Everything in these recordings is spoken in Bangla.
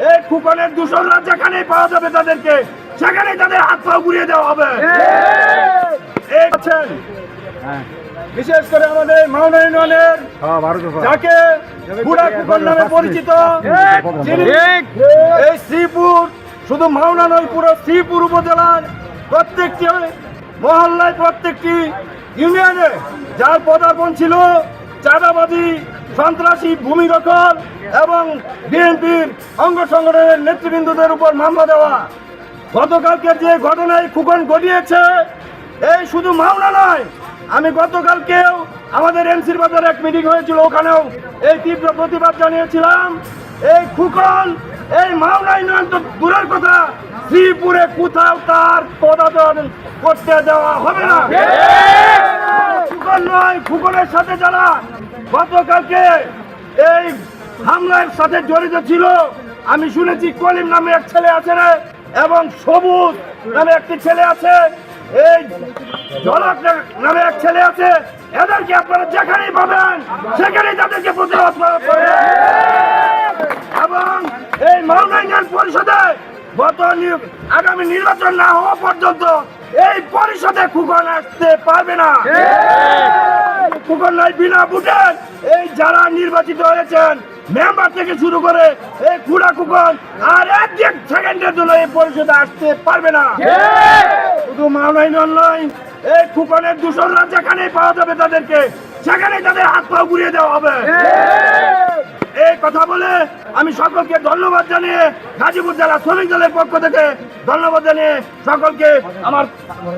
এই কুকনের দূষণরা যেখানেই পাওয়া যাবে তাদেরকে সেখানেই তাদের হাত পা ঘুরিয়ে দেওয়া হবে। আছেন। বিশেষ করে আমাদের মাওনা ইউনিয়নের যাকে বুড়া কুকন নামে পরিচিত এই শ্রীপুর শুধু মাওনা নয় পুরো শ্রীপুর উপজেলার প্রত্যেকটি মহল্লায় প্রত্যেকটি ইউনিয়নে যার পদার্পণ ছিল চাঁদাবাজি, সন্ত্রাসী ভূমি দখল এবং বিএনপির অঙ্গ সংগঠনের নেতৃবৃন্দদের উপর মামলা দেওয়া। গতকালকে যে ঘটনায় খুকন ঘটিয়েছে, এই শুধু মামলা নয়, আমি গতকালকেও আমাদের এমসির বাজারে এক মিটিং হয়েছিল, ওখানেও এই তীব্র প্রতিবাদ জানিয়েছিলাম। এই খুকন, এই মামলায় নয় তো দূরের কথা, শ্রীপুরে কোথাও তার পদার্পণ করতে দেওয়া হবে না। খুকনের সাথে যারা গতকালকে এই হামলার সাথে জড়িত ছিল, আমি শুনেছি কলিম নামে এক ছেলে আছে এবং সবুজ নামে একটি ছেলে আছে, এই জলক নামে এক ছেলে আছে, এদেরকে আপনারা যেখানেই পাবেন, সেখানেই তাদেরকে প্রতিরোধ করবেন এবং এই মাওনা পরিষদে গত আগামী নির্বাচন না হওয়া পর্যন্ত এই পরিষদে খুকন আসতে পারবে না। নাই বিনা ভোটের এই যারা নির্বাচিত হয়েছেন মেম্বার থেকে শুরু করে এই কুড়া কুকন আর এক সেকেন্ডের জন্য এই পরিষদে আসতে পারবে না। শুধু মাওনাই নয় এই কুকনের দূষণরা যেখানেই পাওয়া যাবে তাদেরকে সেখানে তাদের হাত পা ঘুরিয়ে দেওয়া হবে। কথা বলে আমি সকলকে ধন্যবাদ জানিয়ে গাজীপুর জেলা শ্রমিক দলের পক্ষ থেকে ধন্যবাদ জানিয়ে সকলকে আমার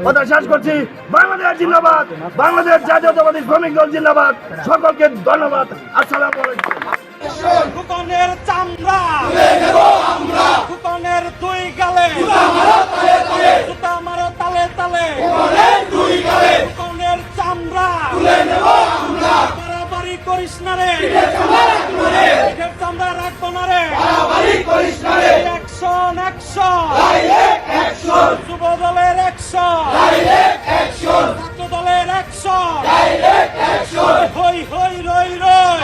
কথা শেষ করছি। বাংলাদেশ জিন্দাবাদ, বাংলাদেশ জাতীয়তাবাদী শ্রমিক দল জিন্দাবাদ। সকলকে ধন্যবাদ। আসসালামু চামড়া। করিস না রে। পিঠের চামড়া রাখব না রে। অ্যাকশন অ্যাকশন যুব দলের অ্যাকশন দলের অ্যাকশন হই হই, রই রই।